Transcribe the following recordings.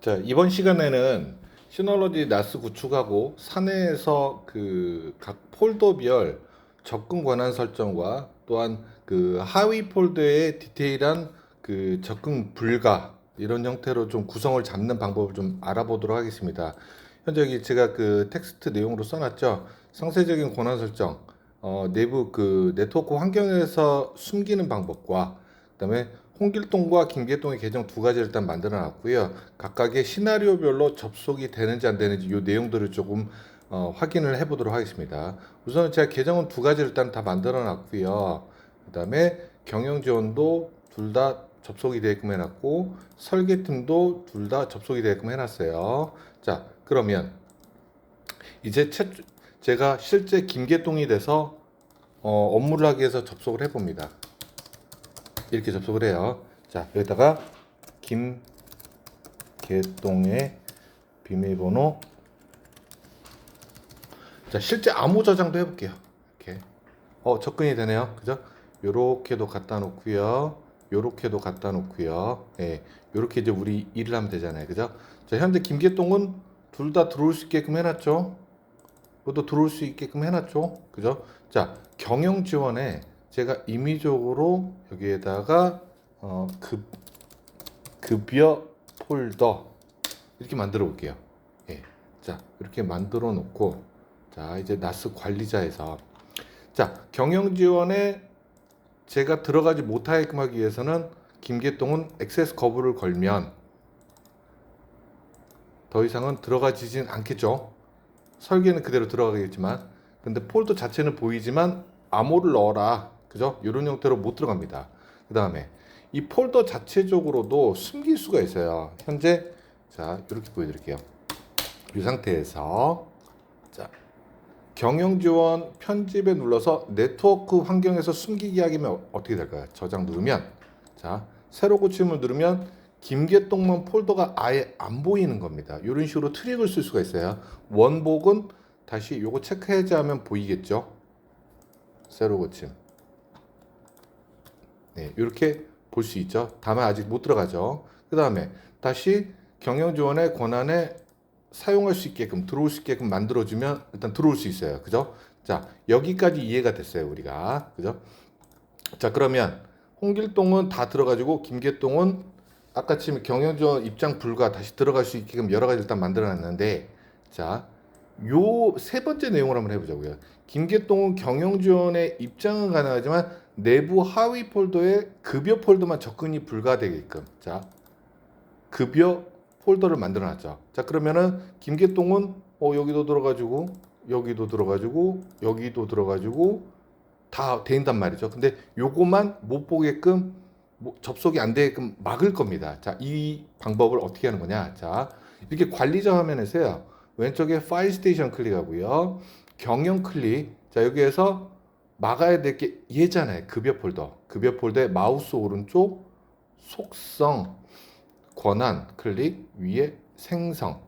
자, 이번 시간에는 시널러지 나스 구축하고 사내에서 그 각 폴더별 접근 권한 설정과 또한 그 하위 폴더의 디테일한 그 접근 불가 이런 형태로 좀 구성을 잡는 방법을 좀 알아보도록 하겠습니다. 현재 여기 제가 그 텍스트 내용으로 써놨죠. 상세적인 권한 설정, 어, 내부 그 네트워크 환경에서 숨기는 방법과 그다음에 홍길동과 김계동의 계정 두 가지를 일단 만들어 놨고요. 각각의 시나리오별로 접속이 되는지 안 되는지 이 내용들을 조금 어, 확인을 해 보도록 하겠습니다. 우선 제가 계정은 두 가지를 일단 다 만들어 놨고요. 그 다음에 경영 지원도 둘 다 접속이 되게끔 해놨고 설계팀도 둘 다 접속이 되게끔 해놨어요. 자 그러면 이제 채, 제가 실제 김계동이 돼서 어, 업무를 하기 위해서 접속을 해봅니다. 이렇게 접속을 해요. 자, 여기다가 김개똥의 비밀번호. 자, 실제 암호 저장도 해볼게요. 이렇게. 어, 접근이 되네요. 그죠? 요렇게도 갖다 놓고요. 요렇게도 갖다 놓고요. 예. 요렇게 이제 우리 일을 하면 되잖아요. 그죠? 자, 현재 김계동은 둘 다 들어올 수 있게끔 해놨죠. 이것도 들어올 수 있게끔 해놨죠. 그죠? 자, 경영 지원에 제가 임의적으로 여기에다가 어, 급 급여 폴더 이렇게 만들어 볼게요. 예. 자, 이렇게 만들어 놓고 자, 이제 나스 관리자에서 자, 경영 지원에 제가 들어가지 못하게끔 하기 위해서는 김계동은 액세스 거부를 걸면 더 이상은 들어가지진 않겠죠. 설계는 그대로 들어가겠지만 근데 폴더 자체는 보이지만 암호를 넣어라 그죠 이런 형태로 못 들어갑니다 그 다음에 이 폴더 자체적으로도 숨길 수가 있어요 현재 자 이렇게 보여드릴게요 이 상태에서 자 경영 지원 편집에 눌러서 네트워크 환경에서 숨기기 하기면 어떻게 될까요 저장 누르면 자 새로 고침을 누르면 김계동만 폴더가 아예 안 보이는 겁니다. 이런 식으로 트릭을 쓸 수가 있어요. 원복은 다시 요거 체크 해제하면 보이겠죠? 새로 고침. 네, 이렇게 볼 수 있죠. 다만 아직 못 들어가죠. 그 다음에 다시 경영 지원의 권한에 사용할 수 있게끔 들어올 수 있게끔 만들어주면 일단 들어올 수 있어요. 그죠? 자, 여기까지 이해가 됐어요. 우리가. 그죠? 자, 그러면 홍길동은 다 들어가지고 김계동은 아까 지금 경영지원 입장 불가 다시 들어갈 수 있게끔 여러 가지 일단 만들어 놨는데 자, 요 세 번째 내용을 한번 해보자고요. 김계동은 경영지원의 입장은 가능하지만 내부 하위 폴더에 급여 폴더만 접근이 불가되게끔 자 급여 폴더를 만들어 놨죠. 자 그러면은 김계동은 어 여기도 들어가지고 여기도 들어가지고 여기도 들어가지고 다 된단 말이죠. 근데 요것만 못 보게끔 뭐 접속이 안 되게끔 막을 겁니다. 자, 이 방법을 어떻게 하는 거냐? 자, 이렇게 관리자 화면에서요. 왼쪽에 파일 스테이션 클릭하고요. 경영 클릭. 자, 여기에서 막아야 될 게 얘잖아요. 급여 폴더. 급여 폴더에 마우스 오른쪽 속성 권한 클릭 위에 생성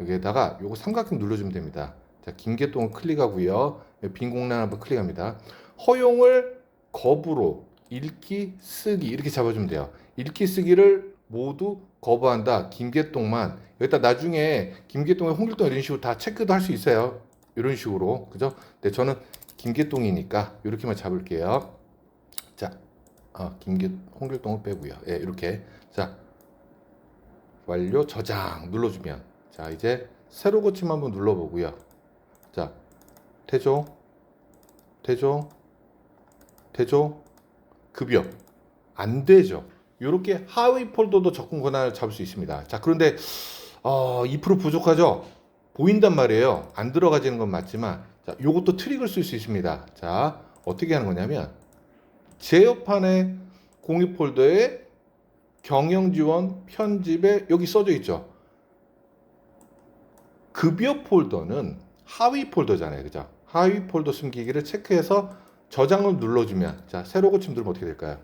여기에다가 요거 삼각형 눌러주면 됩니다. 자, 김계동을 클릭하고요. 빈 공간 한번 클릭합니다. 허용을 거부로 읽기, 쓰기 이렇게 잡아주면 돼요. 읽기, 쓰기를 모두 거부한다. 김계동만 여기다 나중에 김계동의 홍길동 이런 식으로 다 체크도 할 수 있어요. 이런 식으로 그죠? 근데 저는 김계동이니까 이렇게만 잡을게요. 자, 어, 김계 홍길동을 빼고요. 예, 이렇게 자 완료 저장 눌러주면 자 이제 새로 고침 한번 눌러보고요. 자 태조 태조 태조 급여 안 되죠. 이렇게 하위 폴더도 접근 권한을 잡을 수 있습니다. 자 그런데 어, 2% 부족하죠. 보인단 말이에요. 안 들어가지는 건 맞지만 자 요것도 트릭을 쓸 수 있습니다. 자 어떻게 하는 거냐면 제어판에 공유 폴더에 경영 지원 편집에 여기 써져 있죠. 급여 폴더는 하위 폴더잖아요. 그죠? 하위 폴더 숨기기를 체크해서 저장을 눌러주면 자 새로 고침 누르면 어떻게 될까요?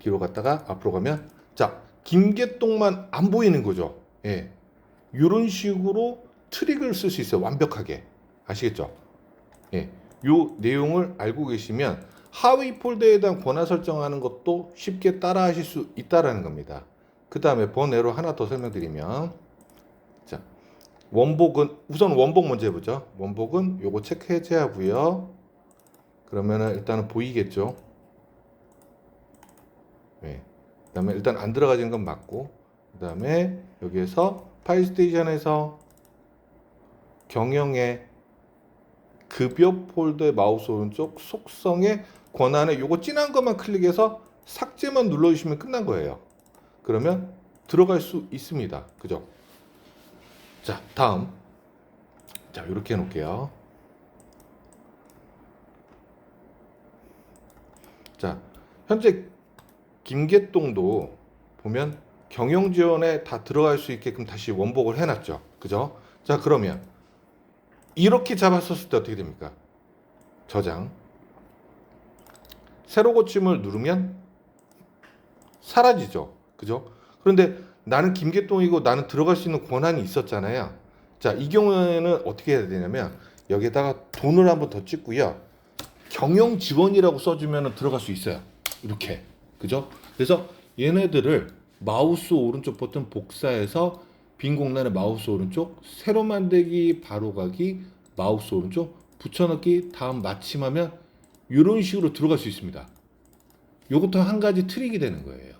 뒤로 갔다가 앞으로 가면 자 김계동만 안 보이는 거죠. 예, 이런 식으로 트릭을 쓸 수 있어요. 완벽하게 아시겠죠? 예, 요 내용을 알고 계시면 하위 폴더에 대한 권한 설정하는 것도 쉽게 따라 하실 수 있다라는 겁니다. 그 다음에 번외로 하나 더 설명드리면 자 원복은 우선 원복 먼저 해보죠. 원복은 요거 체크 해제하고요. 그러면은 일단은 보이겠죠. 네. 그 다음에 일단 안 들어가지는 건 맞고 그 다음에 여기에서 파일 스테이션에서 경영의 급여 폴더의 마우스 오른쪽 속성의 권한에 요거 진한 것만 클릭해서 삭제만 눌러주시면 끝난 거예요. 그러면 들어갈 수 있습니다. 그죠? 자, 다음. 자, 이렇게 해놓을게요. 자, 현재 김계동도 보면 경영 지원에 다 들어갈 수 있게끔 다시 원복을 해놨죠. 그죠? 자, 그러면 이렇게 잡았었을 때 어떻게 됩니까? 저장. 새로 고침을 누르면 사라지죠. 그죠? 그런데 나는 김계동이고 나는 들어갈 수 있는 권한이 있었잖아요. 자, 이 경우에는 어떻게 해야 되냐면 여기다가 돈을 한번 더 찍고요. 경영 지원이라고 써주면 들어갈 수 있어요. 이렇게. 그죠? 그래서 얘네들을 마우스 오른쪽 버튼 복사해서 빈 공간에 마우스 오른쪽 새로 만들기 바로 가기 마우스 오른쪽 붙여넣기 다음 마침하면 이런 식으로 들어갈 수 있습니다. 요것도 한 가지 트릭이 되는 거예요.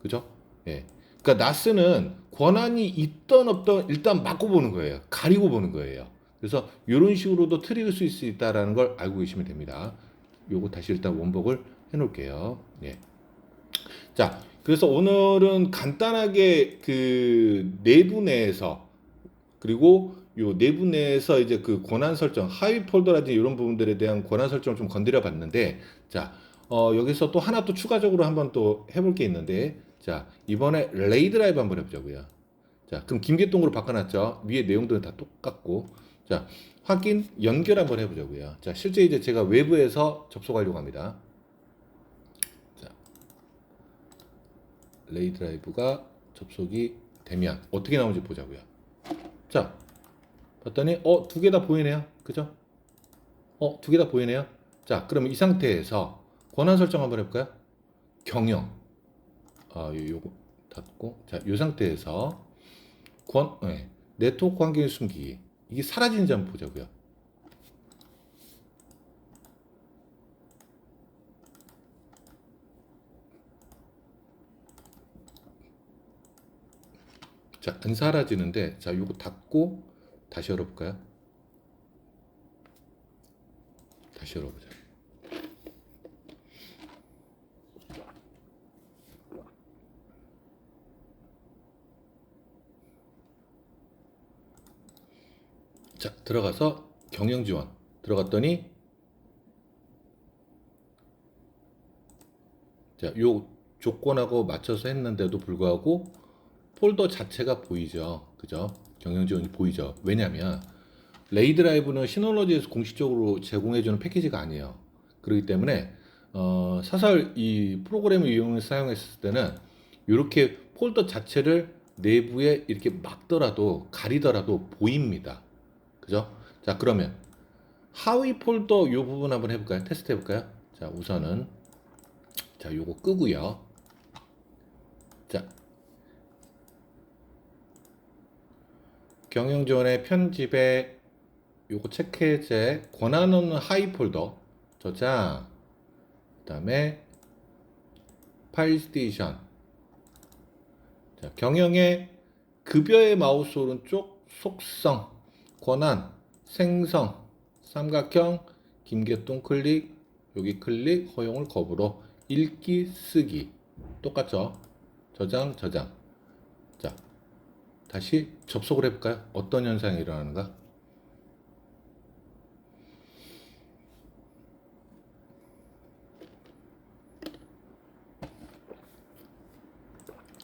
그죠? 예. 그러니까 나스는 권한이 있던 없던 일단 맞고 보는 거예요. 가리고 보는 거예요. 그래서 이런 식으로도 트릭을 쓸 수 있다라는 걸 알고 계시면 됩니다. 요거 다시 일단 원복을 해 놓을게요. 예. 자, 그래서 오늘은 간단하게 그 내부 내에서 그리고 요 내부 내에서 이제 그 권한 설정, 하위 폴더라든지 이런 부분들에 대한 권한 설정을 좀 건드려 봤는데, 자, 어, 여기서 또 하나 또 추가적으로 한번 또 해볼 게 있는데, 자, 이번에 레이 드라이브 한번 해보자고요. 자, 그럼 김계동으로 바꿔놨죠. 위에 내용들은 다 똑같고, 자, 확인, 연결 한번 해보자고요. 자, 실제 이제 제가 외부에서 접속하려고 합니다. 자, 레이 드라이브가 접속이 되면 어떻게 나오는지 보자고요. 자, 봤더니 어 두 개 다 보이네요. 그죠? 어 두 개 다 보이네요. 자, 그럼 이 상태에서 권한 설정 한번 해볼까요? 경영. 아, 요, 요거 닫고 자, 이 상태에서 권 네, 네트워크 환경의 숨기기 이게 사라지는지 한번 보자고요. 자, 안 사라지는데, 자, 요거 닫고 다시 열어 볼까요? 다시 열어 보자. 자, 들어가서 경영 지원 들어갔더니 자, 요 조건하고 맞춰서 했는데도 불구하고 폴더 자체가 보이죠. 그죠? 경영 지원이 보이죠. 왜냐면 레이 드라이브는 시놀러지에서 공식적으로 제공해주는 패키지가 아니에요. 그렇기 때문에 어, 사설 이 프로그램을 이용해서 사용했을 때는 이렇게 폴더 자체를 내부에 이렇게 막더라도 가리더라도 보입니다. 그죠? 자 그러면 하위 폴더 이 부분 한번 해볼까요? 테스트 해볼까요? 자 우선은 자 요거 끄고요. 자 경영지원의 편집에 요거 체크해제 권한 없는 하위 폴더 저장 그 다음에 파일 스테이션. 자, 경영의 급여의 마우스 오른쪽 속성 권한 생성 삼각형 김계동 클릭 여기 클릭 허용을 거부로 읽기 쓰기. 똑같죠? 저장 저장. 자 다시 접속을 해볼까요? 어떤 현상이 일어나는가?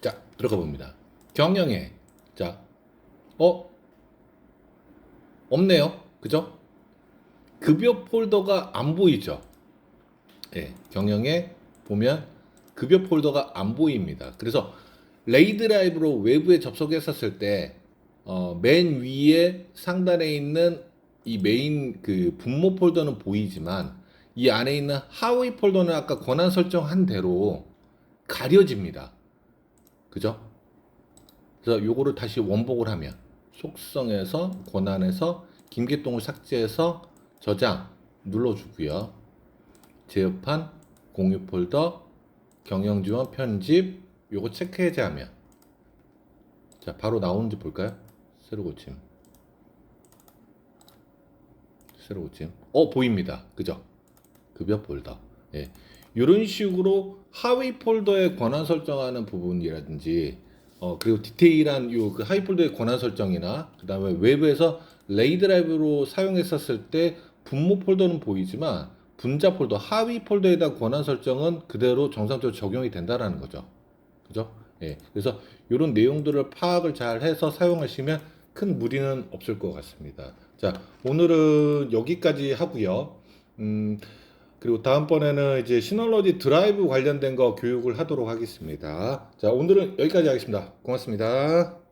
자, 들어가 봅니다. 경영에, 자, 어? 없네요. 그죠? 급여 폴더가 안 보이죠? 예, 경영에 보면 급여 폴더가 안 보입니다. 그래서 레이 드라이브로 외부에 접속했었을 때, 어, 맨 위에 상단에 있는 이 메인 그 분모 폴더는 보이지만, 이 안에 있는 하위 폴더는 아까 권한 설정한 대로 가려집니다. 그죠? 그래서 요거를 다시 원복을 하면 속성에서 권한에서 김계동을 삭제해서 저장 눌러주고요. 제어판 공유 폴더 경영지원 편집 요거 체크 해제하면 자 바로 나오는지 볼까요? 새로 고침 새로 고침 어 보입니다 그죠? 급여 폴더 예 이런 식으로 하위 폴더에 권한 설정하는 부분이라든지 어 그리고 디테일한 요 그 하위 폴더의 권한 설정이나 그 다음에 외부에서 레이 드라이브로 사용했었을 때 분모 폴더는 보이지만 분자 폴더 하위 폴더에다 권한 설정은 그대로 정상적으로 적용이 된다라는 거죠. 그죠? 예. 그래서 이런 내용들을 파악을 잘 해서 사용하시면 큰 무리는 없을 것 같습니다. 자, 오늘은 여기까지 하고요. 음, 그리고 다음번에는 이제 시널러지 드라이브 관련된 거 교육을 하도록 하겠습니다. 자, 오늘은 여기까지 하겠습니다. 고맙습니다.